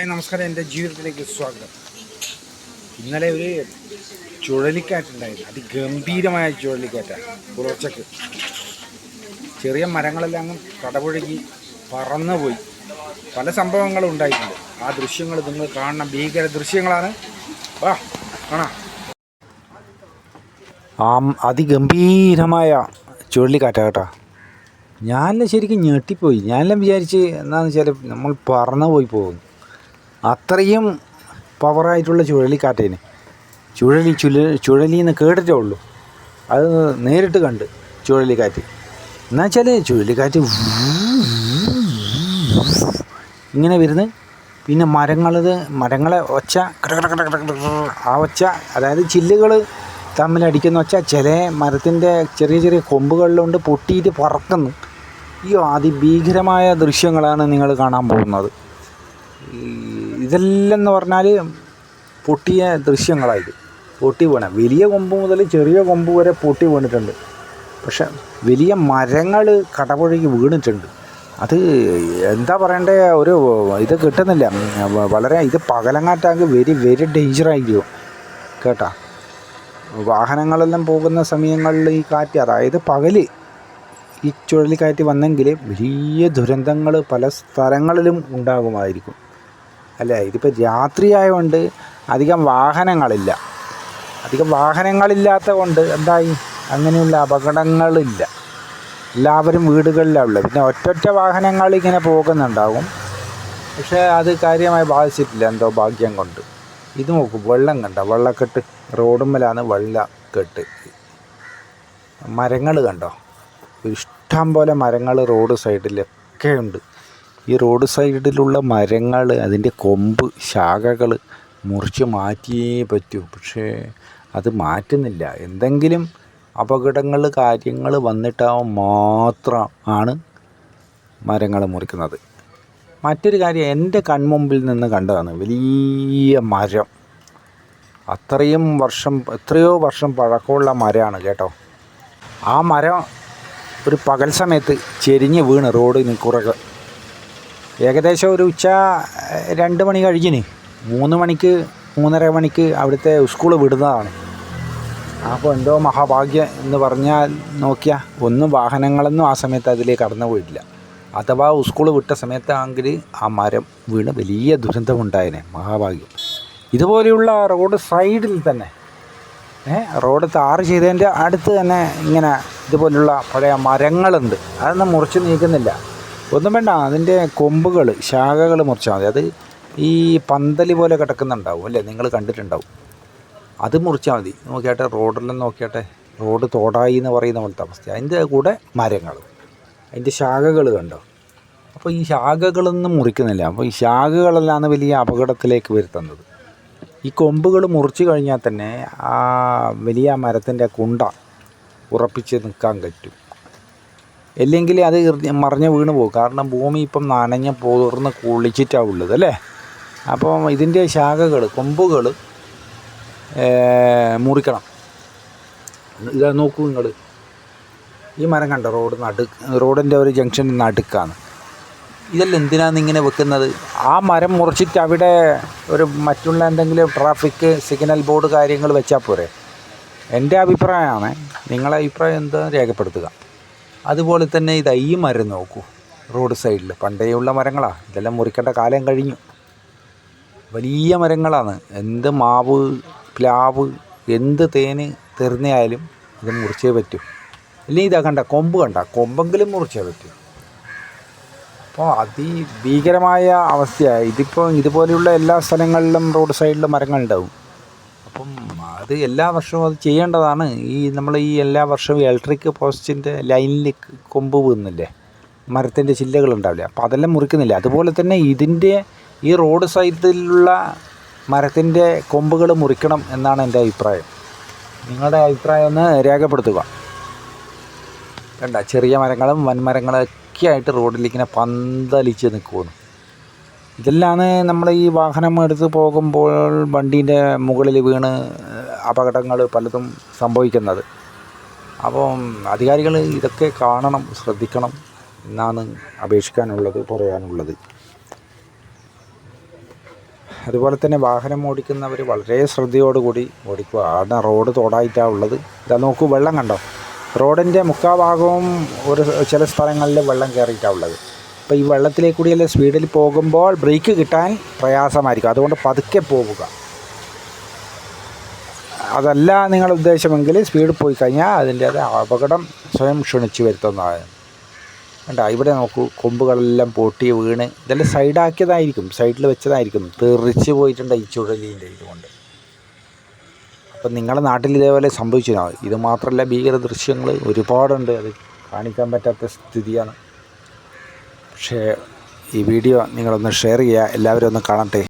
Hi നമസ്കാരം. എന്റെ ജീവിതത്തിലേക്ക് സ്വാഗതം. ഇന്നലെ ഒരു ചുഴലിക്കാറ്റുണ്ടായിരുന്നു. അതിഗംഭീരമായ ചുഴലിക്കാറ്റാണ്. പുലർച്ചക്ക് ചെറിയ മരങ്ങളെല്ലാം അങ്ങ് കടപുഴകി പറന്നുപോയി. പല സംഭവങ്ങളും ഉണ്ടായിട്ടുണ്ട്. ആ ദൃശ്യങ്ങൾ നിങ്ങൾ കാണണം ഭീകര ദൃശ്യങ്ങളാണ്. വാ കാണാം. ആ അതിഗംഭീരമായ ചുഴലിക്കാറ്റാ കേട്ടോ. ഞാനെല്ലാം ശരിക്കും ഞെട്ടിപ്പോയി. ഞാനെല്ലാം വിചാരിച്ച് എന്താണെന്ന് വെച്ചാൽ നമ്മൾ പറന്നു പോയി പോകും അത്രയും പവറായിട്ടുള്ള ചുഴലിക്കാറ്റേന്. ചുഴലി ചുല ചുഴലി എന്ന് കേട്ടിട്ടേ ഉള്ളൂ. അത് നേരിട്ട് കണ്ട് ചുഴലിക്കാറ്റ്. എന്നാ വെച്ചാൽ ചുഴലിക്കാറ്റ് ഇങ്ങനെ വരുന്നത് പിന്നെ മരങ്ങളത് മരങ്ങളെ ഒച്ച ആ ഒച്ച അതായത് ചില്ലുകൾ തമ്മിലടിക്കുന്ന ഒച്ച ചില മരത്തിന്റെ ചെറിയ ചെറിയ കൊമ്പുകളിലുണ്ട് പൊട്ടിയിട്ട് പറക്കുന്നു. ഈ അതിഭീകരമായ ദൃശ്യങ്ങളാണ് നിങ്ങൾ കാണാൻ പോകുന്നത്. ഈ ഇതെല്ലാം എന്ന് പറഞ്ഞാൽ പൊട്ടിയ ദൃശ്യങ്ങളായത്. പൊട്ടി വീണ. വലിയ കൊമ്പ് മുതൽ ചെറിയ കൊമ്പ് വരെ പൊട്ടി വീണിട്ടുണ്ട്. പക്ഷെ വലിയ മരങ്ങൾ കടപുഴകി വീണിട്ടുണ്ട്. അത് എന്താ പറയണ്ടേ? ഒരു ഇത് കിട്ടുന്നില്ല. വളരെ ഇത് പകലങ്ങാറ്റാങ്കിൽ വെരി വെരി ഡേഞ്ചറായിരിക്കും കേട്ടാ? വാഹനങ്ങളെല്ലാം പോകുന്ന സമയങ്ങളിൽ ഈ കാറ്റ് അതായത് പകൽ ഈ ചുഴലിക്കാറ്റ് വന്നെങ്കിൽ വലിയ ദുരന്തങ്ങൾ പല സ്ഥലങ്ങളിലും ഉണ്ടാകുമായിരിക്കും. അല്ലേ? ഇതിപ്പോൾ രാത്രിയായതുകൊണ്ട് അധികം വാഹനങ്ങളില്ല. അധികം വാഹനങ്ങളില്ലാത്ത കൊണ്ട് എന്തായി? അങ്ങനെയുള്ള അപകടങ്ങളില്ല. എല്ലാവരും വീടുകളിലാണ് ഉള്ളത്. പിന്നെ ഒറ്റൊറ്റ വാഹനങ്ങൾ ഇങ്ങനെ പോകുന്നുണ്ടാകും പക്ഷേ അത് കാര്യമായി ബാധിച്ചിട്ടില്ല. എന്തോ ഭാഗ്യം കൊണ്ട്. ഇത് നോക്കൂ വെള്ളം കണ്ട. വെള്ളക്കെട്ട്. റോഡുമ്മലാണ് വെള്ളക്കെട്ട്. മരങ്ങൾ കണ്ടോ? ഇഷ്ടം പോലെ മരങ്ങൾ റോഡ് സൈഡിലൊക്കെ ഉണ്ട്. ഈ റോഡ് സൈഡിലുള്ള മരങ്ങൾ അതിന്റെ കൊമ്പ് ശാഖകൾ മുറിച്ച് മാറ്റിയേ പറ്റൂ. പക്ഷേ അത് മാറ്റുന്നില്ല. എന്തെങ്കിലും അപകടങ്ങൾ കാര്യങ്ങൾ വന്നിട്ടാവും മാത്രം ആണ് മരങ്ങൾ മുറിക്കുന്നത്. മറ്റൊരു കാര്യം എന്റെ കൺമുമ്പിൽ നിന്ന് കണ്ടതാണ് വലിയ മരം. അത്രയും വർഷം എത്രയോ വർഷം പഴക്കമുള്ള മരമാണ് കേട്ടോ. ആ മരം ഒരു പകൽ സമയത്ത് ചെരിഞ്ഞ് വീണ് റോഡിന് കുറകെ ഏകദേശം ഒരു ഉച്ച രണ്ട് മണി കഴിഞ്ഞിന്. മൂന്ന് മണിക്ക് മൂന്നര മണിക്ക് അവിടുത്തെ സ്കൂൾ വിടുന്നതാണ്. അപ്പോൾ എന്തോ മഹാഭാഗ്യം എന്ന് പറഞ്ഞാൽ നോക്കിയാൽ ഒന്നും വാഹനങ്ങളൊന്നും ആ സമയത്ത് അതിലേക്ക് കടന്നു പോയിട്ടില്ല. അഥവാ സ്കൂൾ വിട്ട സമയത്താണെങ്കിൽ ആ മരം വീണ് വലിയ ദുരന്തമുണ്ടായേനെ മഹാഭാഗ്യം. ഇതുപോലെയുള്ള റോഡ് സൈഡിൽ തന്നെ റോഡ് താറ് ചെയ്തതിന്റെ അടുത്ത് തന്നെ ഇങ്ങനെ ഇതുപോലുള്ള പഴയ മരങ്ങളുണ്ട്. അതൊന്നും മുറിച്ച് നീക്കുന്നില്ല. ഒന്നും വേണ്ട അതിന്റെ കൊമ്പുകൾ ശാഖകൾ മുറിച്ചാൽ മതി. അത് ഈ പന്തലി പോലെ കിടക്കുന്നുണ്ടാവും അല്ലേ? നിങ്ങൾ കണ്ടിട്ടുണ്ടാവും. അത് മുറിച്ചാൽ മതി. നോക്കിയാട്ടെ റോഡെല്ലാം നോക്കിയാട്ടെ റോഡ് തോടായി എന്ന് പറയുന്ന പോലത്തെ അവസ്ഥ. അതിന്റെ കൂടെ മരങ്ങൾ അതിന്റെ ശാഖകൾ കണ്ടോ? അപ്പോൾ ഈ ശാഖകളൊന്നും മുറിക്കുന്നില്ല. അപ്പോൾ ഈ ശാഖകളെല്ലാം വലിയ അപകടത്തിലേക്ക് വരുത്തുന്നത് ഈ കൊമ്പുകൾ മുറിച്ച് കഴിഞ്ഞാൽ തന്നെ ആ വലിയ മരത്തിന്റെ കുണ്ട ഉറപ്പിച്ച് നിൽക്കാൻ പറ്റും. അല്ലെങ്കിൽ അത് മറിഞ്ഞ് വീണ് പോകും. കാരണം ഭൂമി ഇപ്പം നനഞ്ഞ് പോർന്ന് കുളിച്ചിട്ടാണ് ഉള്ളത് അല്ലേ? അപ്പം ഇതിന്റെ ശാഖകൾ കൊമ്പുകൾ മുറിക്കണം. ഇതാ നോക്കൂ നിങ്ങൾ ഈ മരം കണ്ട? റോഡ് നടു റോഡിന്റെ ഒരു ജംഗ്ഷൻ നടുക്കാണ്. ഇതെല്ലാം എന്തിനാണ് ഇങ്ങനെ വെക്കുന്നത്? ആ മരം മുറിച്ചിട്ട് അവിടെ ഒരു മറ്റുള്ള എന്തെങ്കിലും ട്രാഫിക് സിഗ്നൽ ബോർഡ് കാര്യങ്ങൾ വെച്ചാൽ പോരെ? എന്റെ അഭിപ്രായമാണ്. നിങ്ങളെ അഭിപ്രായം എന്താ? രേഖപ്പെടുത്തുക. അതുപോലെ തന്നെ ഇത് ഈ മരം നോക്കൂ. റോഡ് സൈഡിൽ പണ്ടേയുള്ള മരങ്ങളാണ് ഇതെല്ലാം മുറിക്കേണ്ട കാലം കഴിഞ്ഞു. വലിയ മരങ്ങളാണ്. എന്ത് മാവ് പ്ലാവ് എന്ത് തേന് തെറിഞ്ഞായാലും ഇത് മുറിച്ചേ പറ്റൂ. അല്ലെങ്കിൽ ഇതാ കണ്ട കൊമ്പ് കണ്ട. കൊമ്പെങ്കിലും മുറിച്ചേ പറ്റൂ. അപ്പോൾ അതിഭീകരമായ അവസ്ഥയാണ് ഇതിപ്പോൾ ഇതുപോലെയുള്ള എല്ലാ സ്ഥലങ്ങളിലും റോഡ് സൈഡിലും മരങ്ങളുണ്ടാവും. അപ്പം അത് എല്ലാ വർഷവും അത് ചെയ്യേണ്ടതാണ്. ഈ നമ്മൾ ഈ എല്ലാ വർഷവും ഇലക്ട്രിക് പോസ്റ്റിന്റെ ലൈനിൽ കൊമ്പ് വീഴുന്നില്ലേ മരത്തിന്റെ ചില്ലകളുണ്ടാവില്ലേ അപ്പോൾ അതെല്ലാം മുറിക്കുന്നില്ല? അതുപോലെ തന്നെ ഇതിന്റെ ഈ റോഡ് സൈഡിലുള്ള മരത്തിന്റെ കൊമ്പുകൾ മുറിക്കണം എന്നാണ് എന്റെ അഭിപ്രായം. നിങ്ങളുടെ അഭിപ്രായം ഒന്ന് രേഖപ്പെടുത്തുക. കണ്ട ചെറിയ മരങ്ങളും വൻമരങ്ങളൊക്കെ ആയിട്ട് റോഡിലിങ്ങനെ പന്തലിച്ച് നിൽക്കുന്നു ഇതെല്ലാം നമ്മൾ ഈ വാഹനം എടുത്ത് പോകുമ്പോൾ വണ്ടീന്റെ മുകളിൽ വീണ് അപകടങ്ങൾ പലതും സംഭവിക്കുന്നത്. അപ്പം അധികാരികൾ ഇതൊക്കെ കാണണം ശ്രദ്ധിക്കണം എന്നാണ് അപേക്ഷിക്കാനുള്ളത് പറയാനുള്ളത്. അതുപോലെ തന്നെ വാഹനം ഓടിക്കുന്നവർ വളരെ ശ്രദ്ധയോടുകൂടി ഓടിക്കുക. കാരണം റോഡ് തോടായിട്ടാണ് ഉള്ളത്. ഇതാ നോക്കൂ വെള്ളം കണ്ടോ? റോഡിന്റെ മുക്കാഭാഗവും ഒരു ചില സ്ഥലങ്ങളിൽ വെള്ളം കയറിയിട്ടാണ് ഉള്ളത്. അപ്പോൾ ഈ വെള്ളത്തിലേക്ക് കൂടിയല്ല സ്പീഡിൽ പോകുമ്പോൾ ബ്രേക്ക് കിട്ടാൻ പ്രയാസമായിരിക്കും. അതുകൊണ്ട് പതുക്കെ പോവുക. അതല്ല നിങ്ങൾ ഉദ്ദേശമെങ്കിൽ സ്പീഡ് പോയി കഴിഞ്ഞാൽ അതിന്റെ അത് അപകടം സ്വയം ക്ഷണിച്ചു വരുത്തുന്നതാണ്. വേണ്ട ഇവിടെ നോക്കൂ കൊമ്പുകളെല്ലാം പൊട്ടി വീണ് ഇതെല്ലാം സൈഡാക്കിയതായിരിക്കും. സൈഡിൽ വെച്ചതായിരിക്കും. തെറിച്ച് പോയിട്ടുണ്ട് ഈ ചുഴലിന്റെ ഇതുകൊണ്ട്. അപ്പം നിങ്ങളുടെ നാട്ടിൽ ഇതേപോലെ സംഭവിച്ചു ഇത് മാത്രമല്ല ഭീകര ദൃശ്യങ്ങൾ ഒരുപാടുണ്ട്. അത് കാണിക്കാൻ പറ്റാത്ത സ്ഥിതിയാണ്. ഈ വീഡിയോ നിങ്ങളൊന്ന് ഷെയർ ചെയ്യുക. എല്ലാവരും ഒന്ന് കാണട്ടെ.